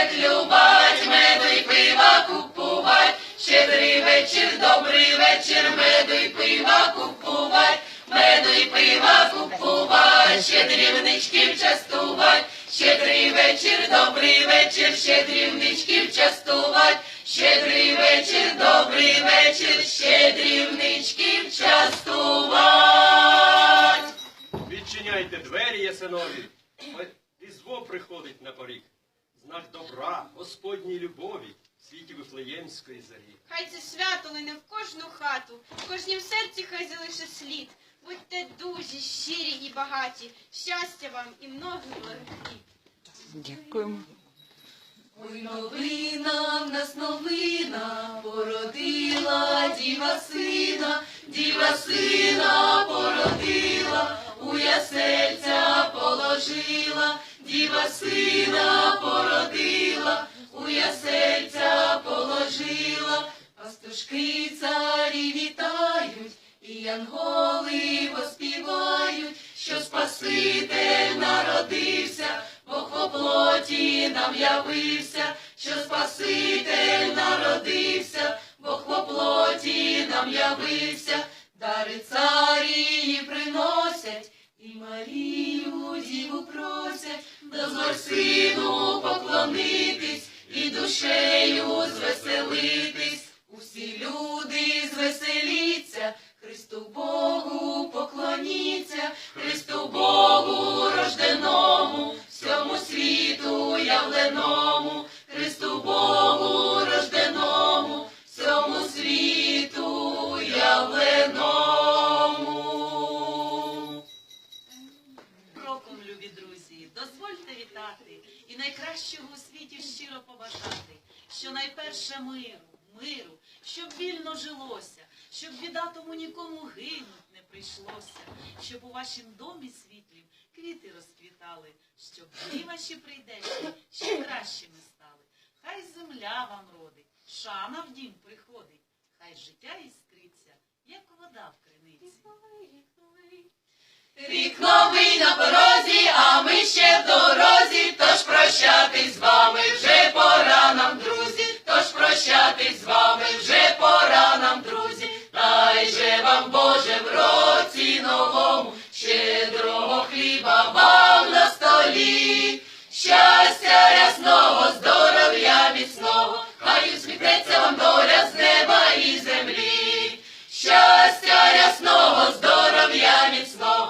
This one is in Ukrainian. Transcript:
Любить, любать, меду й пива купувать, щедрий вечір, добрий вечір, меду й пива купувать, меду й пива купувать, щедрівничків частувать, щедрий вечір, добрий вечір, щедрівничків частувать, щедрий вечір, добрий вечір, щедрівничків частувать. Відчиняйте двері, ясинові. Добра, Господній любові, в світі Вифлеємської зарі. Хай це свято лине в кожну хату, в кожнім серці хай залише слід. Будьте дужі, щирі і багаті, щастя вам і многих легків. Дякуємо. Ой, новина в нас новина, породила діва сина, діва сина положила, діва сина породила, у ясельця положила, пастушки царі вітають, і янголи воспівають, що Спаситель народився, Бог во плоті нам явився, що Спаситель народився, Бог во плоті нам явився, дари царії приносять, і Марію душею звеселитись. Усі люди звеселіться, Христу Богу поклоніться, Христу Богу рожденому, всьому світу явленому, любі друзі, дозвольте вітати і найкращого у світі щиро побажати, що найперше миру, миру, щоб вільно жилося, щоб біда тому нікому гинуть не прийшлося, щоб у вашім домі світлім квіти розквітали, щоб дні ваші прийдешні ще кращими стали. Хай земля вам родить, шана в дім приходить, хай життя іскриться, як вода в криниці. Рік новий на порозі, is always